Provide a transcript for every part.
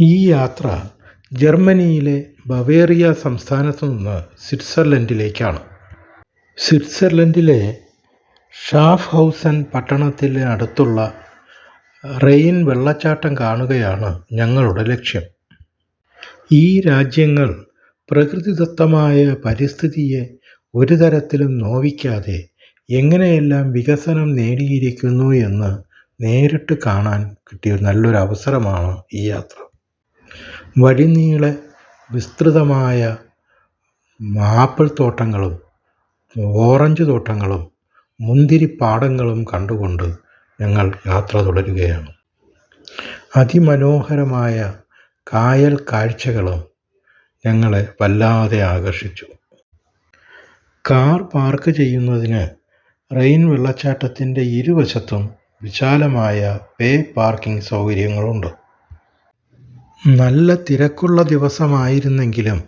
ഈ യാത്ര ജർമ്മനിയിലെ ബവേറിയ സംസ്ഥാനത്തു നിന്ന് സ്വിറ്റ്സർലൻഡിലേക്കാണ്. സ്വിറ്റ്സർലൻഡിലെ ഷാഫ്ഹൗസൻ പട്ടണത്തിന് അടുത്തുള്ള റെയിൻ വെള്ളച്ചാട്ടം കാണുകയാണ് ഞങ്ങളുടെ ലക്ഷ്യം. ഈ രാജ്യങ്ങൾ പ്രകൃതിദത്തമായ പരിസ്ഥിതിയെ ഒരു തരത്തിലും നോവിക്കാതെ എങ്ങനെയെല്ലാം വികസനം നേടിയിരിക്കുന്നു എന്ന് നേരിട്ട് കാണാൻ കിട്ടിയ നല്ലൊരു അവസരമാണ് ഈ യാത്ര. വഴിനീളെ വിസ്തൃതമായ ആപ്പിൾ തോട്ടങ്ങളും ഓറഞ്ച് തോട്ടങ്ങളും മുന്തിരിപ്പാടങ്ങളും കണ്ടുകൊണ്ട് ഞങ്ങൾ യാത്ര തുടരുകയാണ്. അതിമനോഹരമായ കായൽ കാഴ്ചകളും ഞങ്ങളെ വല്ലാതെ ആകർഷിച്ചു. കാർ പാർക്ക് ചെയ്യുന്നതിന് റെയിൻ വെള്ളച്ചാട്ടത്തിന്റെ ഇരുവശത്തും വിശാലമായ പേ പാർക്കിംഗ് സൗകര്യങ്ങളുണ്ട്. നല്ല തിരക്കുള്ള ദിവസമായിരുന്നെങ്കിലും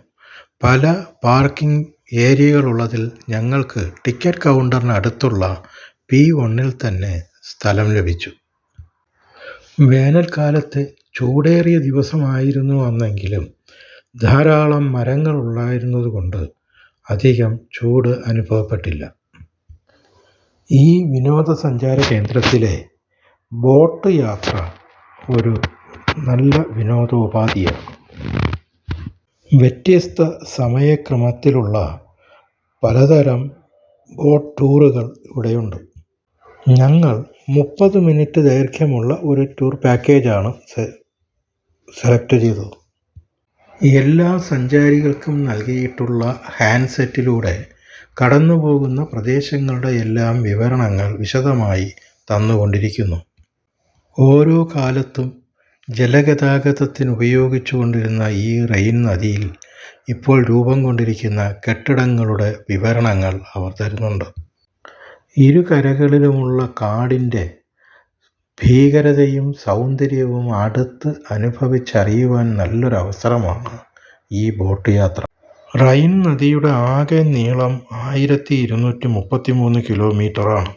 പല പാർക്കിംഗ് ഏരിയകളുള്ളതിൽ ഞങ്ങൾക്ക് ടിക്കറ്റ് കൗണ്ടറിന് അടുത്തുള്ള പി വണ്ണിൽ തന്നെ സ്ഥലം ലഭിച്ചു. വേനൽക്കാലത്തെ ചൂടേറിയ ദിവസമായിരുന്നു അന്നെങ്കിലും ധാരാളം മരങ്ങൾ ഉണ്ടായിരുന്നതുകൊണ്ട് അധികം ചൂട് അനുഭവപ്പെട്ടില്ല. ഈ വിനോദസഞ്ചാര കേന്ദ്രത്തിലെ ബോട്ട് യാത്ര ഒരു നല്ല വിനോദോപാധിയാണ്. വ്യത്യസ്ത സമയക്രമത്തിലുള്ള പലതരം ബോട്ട് ടൂറുകൾ ഇവിടെയുണ്ട്. ഞങ്ങൾ മുപ്പത് മിനിറ്റ് ദൈർഘ്യമുള്ള ഒരു ടൂർ പാക്കേജാണ് സെലക്ട് ചെയ്തത്. എല്ലാ സഞ്ചാരികൾക്കും നൽകിയിട്ടുള്ള ഹാൻഡ്സെറ്റിലൂടെ കടന്നുപോകുന്ന പ്രദേശങ്ങളുടെ എല്ലാം വിവരണങ്ങൾ വിശദമായി തന്നുകൊണ്ടിരിക്കുന്നു. ഓരോ കാലത്തും ജലഗതാഗതത്തിന് ഉപയോഗിച്ചുകൊണ്ടിരുന്ന ഈ റെയിൻ നദിയിൽ ഇപ്പോൾ രൂപം കൊണ്ടിരിക്കുന്ന കെട്ടിടങ്ങളുടെ വിവരണങ്ങൾ അവർ തരുന്നുണ്ട്. ഇരുകരകളിലുമുള്ള കാടിന്റെ ഭീകരതയും സൗന്ദര്യവും അടുത്ത് അനുഭവിച്ചറിയുവാൻ നല്ലൊരു അവസരമാണ് ഈ ബോട്ട് യാത്ര. റൈൻ നദിയുടെ ആകെ നീളം ആയിരത്തി ഇരുന്നൂറ്റി മുപ്പത്തി മൂന്ന് കിലോമീറ്ററാണ്.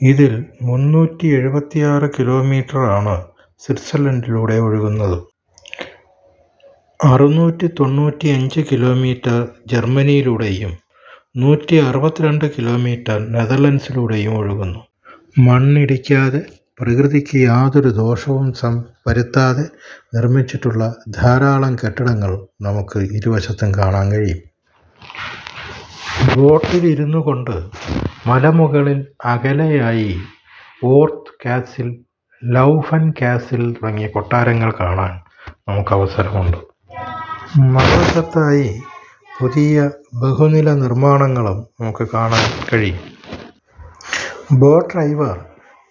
ഇതിൽ മുന്നൂറ്റി എഴുപത്തിയാറ് കിലോമീറ്ററാണ് സ്വിറ്റ്സർലൻഡിലൂടെ ഒഴുകുന്നത്. അറുന്നൂറ്റി തൊണ്ണൂറ്റി അഞ്ച് കിലോമീറ്റർ ജർമ്മനിയിലൂടെയും നൂറ്റി അറുപത്തിരണ്ട് കിലോമീറ്റർ നെതർലൻഡ്സിലൂടെയും ഒഴുകുന്നു. മണ്ണിടിക്കാതെ പ്രകൃതിക്ക് യാതൊരു ദോഷവും സം വരുത്താതെ നിർമ്മിച്ചിട്ടുള്ള ധാരാളം കെട്ടിടങ്ങൾ നമുക്ക് ഇരുവശത്തും കാണാൻ കഴിയും. ബോട്ടിലിരുന്നു കൊണ്ട് മലമുകളിൽ അകലെയായി ഓർത്ത് കാസിൽ ലൗഫൻ കാസിൽ തുടങ്ങിയ കൊട്ടാരങ്ങൾ കാണാൻ നമുക്ക് അവസരമുണ്ട് മറുവശത്തായി പുതിയ ബഹുനില നിർമ്മാണങ്ങളും നമുക്ക് കാണാൻ കഴിയും. ബോട്ട് ഡ്രൈവർ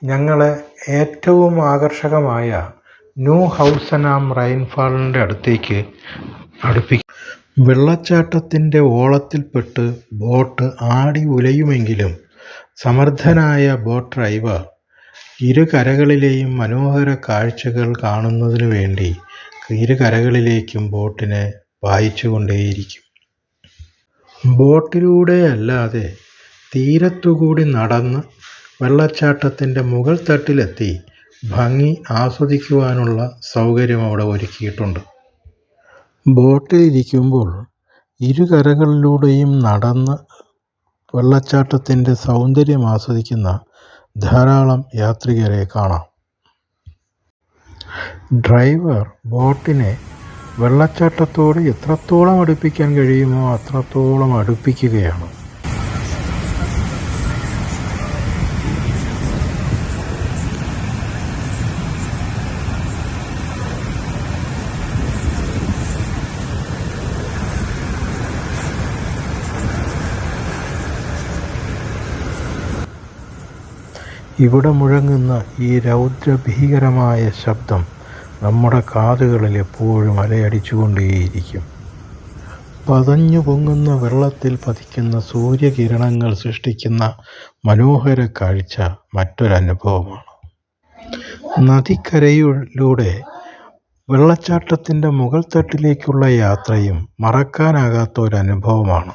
ഞങ്ങളെ ഏറ്റവും ആകർഷകമായ ന്യൂ ഹൗസനാം റൈൻഫാളിന്റെ അടുത്തേക്ക് അടുപ്പിക്കും. വെള്ളച്ചാട്ടത്തിന്റെ ഓളത്തിൽപ്പെട്ട് ബോട്ട് ആടി ഉലയുമെങ്കിലും സമർത്ഥനായ ബോട്ട് ഡ്രൈവർ ഇരു കരകളിലെയും മനോഹര കാഴ്ചകൾ കാണുന്നതിനു വേണ്ടി ഇരു കരകളിലേക്കും ബോട്ടിനെ വായിച്ചുകൊണ്ടേയിരിക്കും. കൊണ്ടേയിരിക്കും ബോട്ടിലൂടെയല്ലാതെ തീരത്തുകൂടി നടന്ന് വെള്ളച്ചാട്ടത്തിന്റെ മുകൾ തട്ടിലെത്തി ഭംഗി ആസ്വദിക്കുവാനുള്ള സൗകര്യം അവിടെ ഒരുക്കിയിട്ടുണ്ട്. ബോട്ടിലിരിക്കുമ്പോൾ ഇരു കരകളിലൂടെയും നടന്ന് വെള്ളച്ചാട്ടത്തിന്റെ സൗന്ദര്യം ആസ്വദിക്കുന്ന ധാരാളം യാത്രികരെ കാണാം. ഡ്രൈവർ ബോട്ടിനെ വെള്ളച്ചാട്ടത്തോട് എത്രത്തോളം അടുപ്പിക്കാൻ കഴിയുമോ അത്രത്തോളം അടുപ്പിക്കുകയാണ്. ഇവിടെ മുഴങ്ങുന്ന ഈ രൗദ്രഭീകരമായ ശബ്ദം നമ്മുടെ കാതുകളിൽ എപ്പോഴും അലയടിച്ചുകൊണ്ടേയിരിക്കും. പതഞ്ഞു പൊങ്ങുന്ന വെള്ളത്തിൽ പതിക്കുന്ന സൂര്യകിരണങ്ങൾ സൃഷ്ടിക്കുന്ന മനോഹര കാഴ്ച മറ്റൊരനുഭവമാണ്. നദിക്കരയിലൂടെ വെള്ളച്ചാട്ടത്തിന്റെ മുകൾ തട്ടിലേക്കുള്ള യാത്രയും മറക്കാനാകാത്ത ഒരനുഭവമാണ്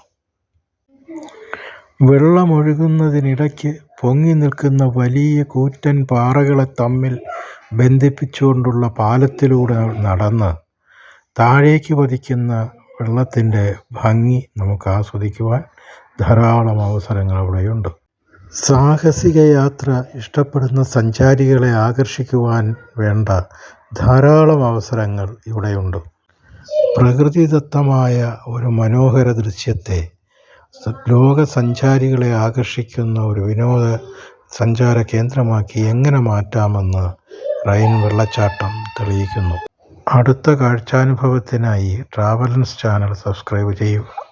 വെള്ളമൊഴുകുന്നതിനിടയ്ക്ക് പൊങ്ങി നിൽക്കുന്ന വലിയ കൂറ്റൻ പാറകളെ തമ്മിൽ ബന്ധിപ്പിച്ചുകൊണ്ടുള്ള പാലത്തിലൂടെ നടന്ന് താഴേക്ക് പതിക്കുന്ന വെള്ളത്തിന്റെ ഭംഗി നമുക്ക് ആസ്വദിക്കുവാൻ ധാരാളം അവസരങ്ങൾ അവിടെയുണ്ട്. സാഹസിക യാത്ര ഇഷ്ടപ്പെടുന്ന സഞ്ചാരികളെ ആകർഷിക്കുവാൻ വേണ്ട ധാരാളം അവസരങ്ങൾ ഇവിടെയുണ്ട്. പ്രകൃതിദത്തമായ ഒരു മനോഹര ദൃശ്യത്തെ ലോക സഞ്ചാരികളെ ആകർഷിക്കുന്ന ഒരു വിനോദ സഞ്ചാര കേന്ദ്രമാക്കി എങ്ങനെ മാറ്റാമെന്ന് റൈൻ വെള്ളച്ചാട്ടം തെളിയിക്കുന്നു. അടുത്ത കാഴ്ചാനുഭവത്തിനായി ട്രാവലൻസ് ചാനൽ സബ്സ്ക്രൈബ് ചെയ്യുക.